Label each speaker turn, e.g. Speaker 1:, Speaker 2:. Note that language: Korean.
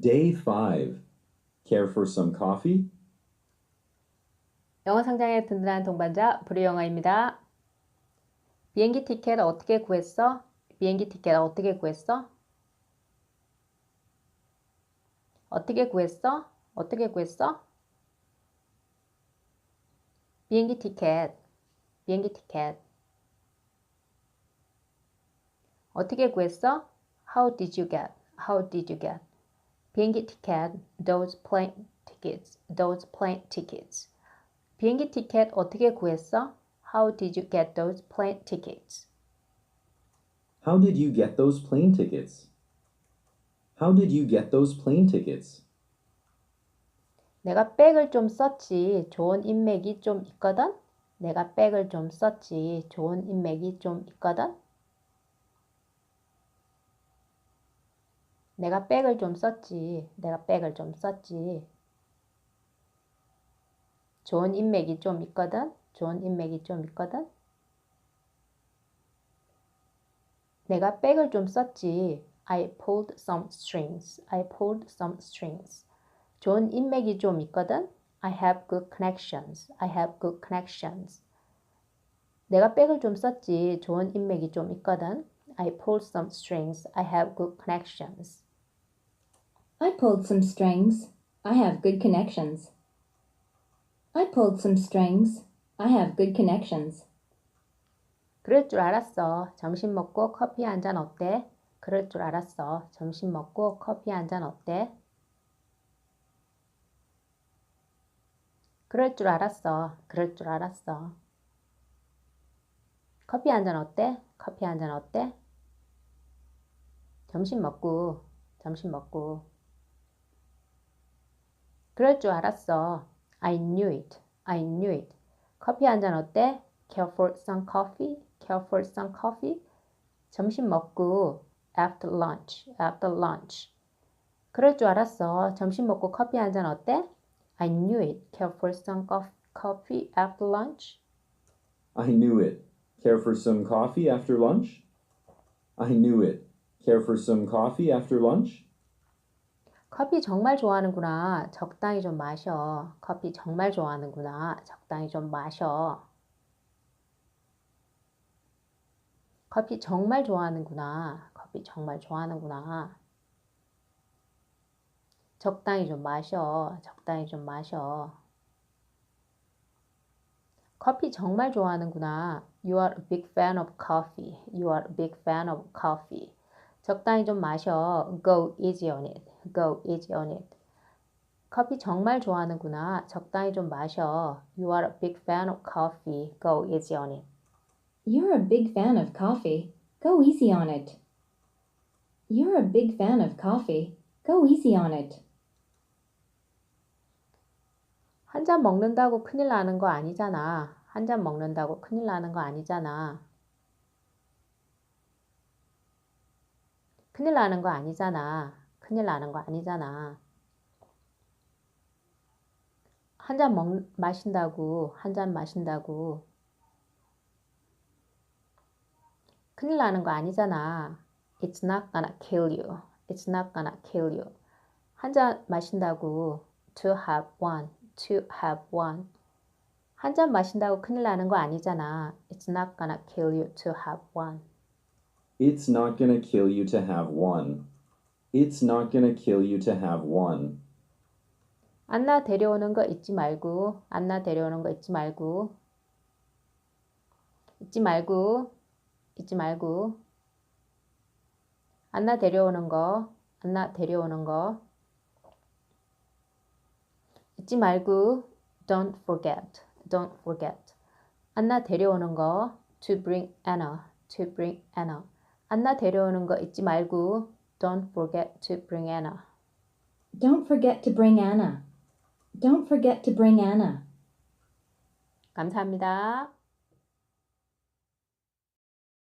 Speaker 1: Day 5. Care for some coffee?
Speaker 2: 영어 성장에 든든한 동반자 브리영어입니다. 비행기 티켓 어떻게 구했어? 비행기 티켓 어떻게 구했어? 어떻게 구했어? 어떻게 구했어? 비행기 티켓, 비행기 티켓. 어떻게 구했어? How did you get? How did you get? 비행기 티켓, those plane tickets, those plane tickets. 비행기 티켓 어떻게 구했어? How did you get those plane tickets?
Speaker 1: How did you get those plane tickets? How did you get those plane tickets?
Speaker 2: 내가 백을 좀 썼지. 좋은 인맥이 좀 있거든. 내가 백을 좀 썼지. 좋은 인맥이 좀 있거든. 내가 백을 좀 썼지. 내가 백을 좀 썼지. 좋은 인맥이 좀 있거든. 좋은 인맥이 좀 있거든. 내가 백을 좀 썼지. I pulled some strings. I pulled some strings. 좋은 인맥이 좀 있거든. I have good connections. I have good connections. 내가 백을 좀 썼지. 좋은 인맥이 좀 있거든. I pulled some strings. I have good connections.
Speaker 3: I pulled some strings. I have good connections. I pulled some strings. I have good connections.
Speaker 2: 그럴 줄 알았어. 점심 먹고 커피 한 잔 어때? 그럴 줄 알았어. 점심 먹고 커피 한 잔 어때? 그럴 줄 알았어. 그럴 줄 알았어. 커피 한 잔 어때? 커피 한 잔 어때? 점심 먹고, 점심 먹고. 그럴 줄 알았어. I knew it. I knew it. 커피 한 잔 어때? Care for some coffee? Care for some coffee? 점심 먹고 after lunch. After lunch. 그럴 줄 알았어. 점심 먹고 커피 한 잔 어때? I knew it. Care for some cof- coffee after lunch?
Speaker 1: I knew it. Care for some coffee after lunch? I knew it. Care for some coffee after lunch?
Speaker 2: 커피 정말 좋아하는구나. 적당히 좀 마셔. 커피 정말 좋아하는구나. 적당히 좀 마셔. 커피 정말 좋아하는구나. 커피 정말 좋아하는구나. 적당히 좀 마셔. 적당히 좀 마셔. 커피 정말 좋아하는구나. You are a big fan of coffee. You are a big fan of coffee. 적당히 좀 마셔. Go easy on it. Go easy on it. 커피 정말 좋아하는구나. 적당히 좀 마셔. You are a big fan of coffee. Go easy on it.
Speaker 3: You're a big fan of coffee. Go easy on it. You're a big fan of coffee. Go easy on it.
Speaker 2: 한 잔 먹는다고 큰일 나는 거 아니잖아. 한 잔 먹는다고 큰일 나는 거 아니잖아. 큰일 나는 거 아니잖아. 큰일 나는 거 아니잖아. 한 잔 먹, 마신다고, 한 잔 마신다고. 큰일 나는 거 아니잖아. It's not gonna kill you. It's not gonna kill you. 한 잔 마신다고. To have one. To have one. 한 잔 마신다고 큰일 나는 거 아니잖아. It's not gonna kill you to have one.
Speaker 1: It's not gonna kill you to have one. It's not gonna kill you to have one.
Speaker 2: 안나 데려오는 거 잊지 말고. 안나 데려오는 거 잊지 말고. 잊지 말고. 잊지 말고. 안나 데려오는 거. 안나 데려오는 거. 잊지 말고. Don't forget. Don't forget. 안나 데려오는 거. To bring Anna. To bring Anna. 안나 데려오는 거 잊지 말고. Don't forget to bring Anna.
Speaker 3: Don't forget to bring Anna. Don't forget to bring Anna.
Speaker 2: 감사합니다.